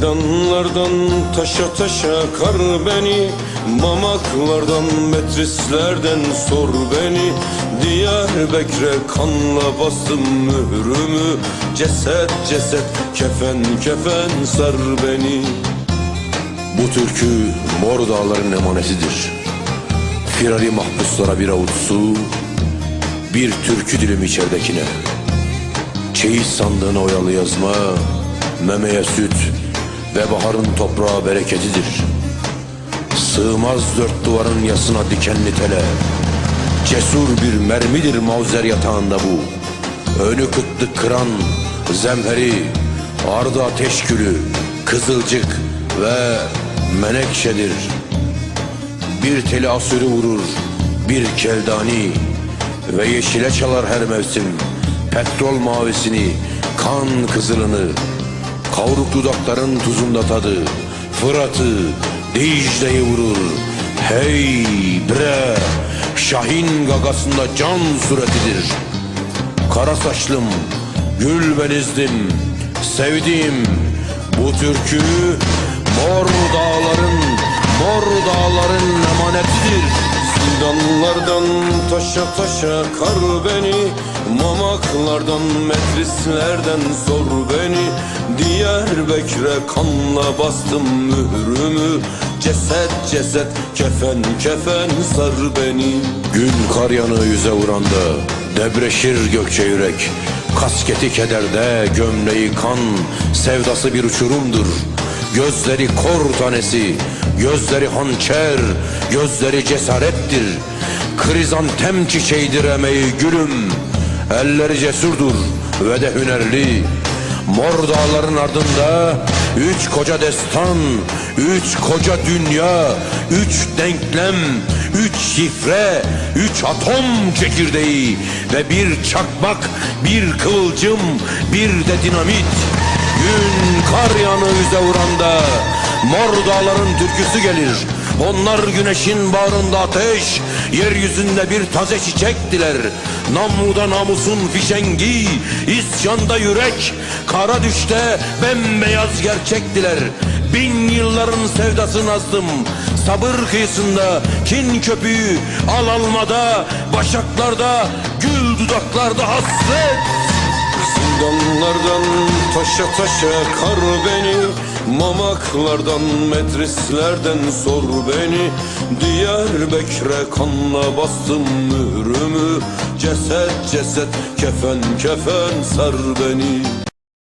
Zindanlardan taşa taşa kar beni Mamaklardan metrislerden sor beni Diyarbakır'a kanla bastım mührümü Ceset ceset kefen kefen sar beni Bu türkü Mor Dağların emanetidir. Firari mahpuslara bir avuç su, bir türkü dilim içeridekine. Çeyiz sandığına oyalı yazma, memeye süt ve baharın toprağa bereketidir. Sığmaz dört duvarın yasına dikenli tele. Cesur bir mermidir mavzer yatağında bu. Önü kıtlık kıran zemheri, ardı ateş gülü, kızılcık ve menekşedir. Bir teli asürü vurur, bir keldani ve yeşile çalar her mevsim. Petrol mavisini, kan kızılını, kavruk dudakların tuzunda tadı, Fırat'ı, Dicle'yi vurur. Hey bre, Şahin gagasında can suretidir. Kara saçlım, gül benizdim, sevdiğim bu türkü mor dağların, mor dağların emanetidir. Zindanlardan taşa taşa kar beni Mamaklardan metrislerden sor beni. Diyarbakır'a kanla bastım mührümü Ceset ceset kefen kefen sar beni. Gün kar yanığı yüze vuranda Debreşir gökçe yürek. Kasketi kederde gömleği kan Sevdası bir uçurumdur. Gözleri kor tanesi Gözleri hançer Gözleri cesarettir. Krizantem çiçeğidir emeği gülüm. Elleri cesurdur ve de hünerli. Mor dağların ardında üç koca destan, üç koca dünya, üç denklem, üç şifre, üç atom çekirdeği ve bir çakmak, bir kıvılcım, bir de dinamit. Gün kar yanı yüze vuranda mor dağların türküsü gelir. Onlar güneşin bağrında ateş, yeryüzünde bir taze çiçektiler. Namluda namusun fişengi, isyanda yürek, kara düşte bembeyaz gerçektiler. Bin yılların sevdasını azdım, sabır kıyısında, kin köpüğü, al almada, başaklarda, gül dudaklarda hasret. Zindanlardan taşa taşa kar beni Mamaklardan metrislerden sor beni. Diyarbakır'a kanla bastım mührümü. Ceset ceset kefen kefen sar beni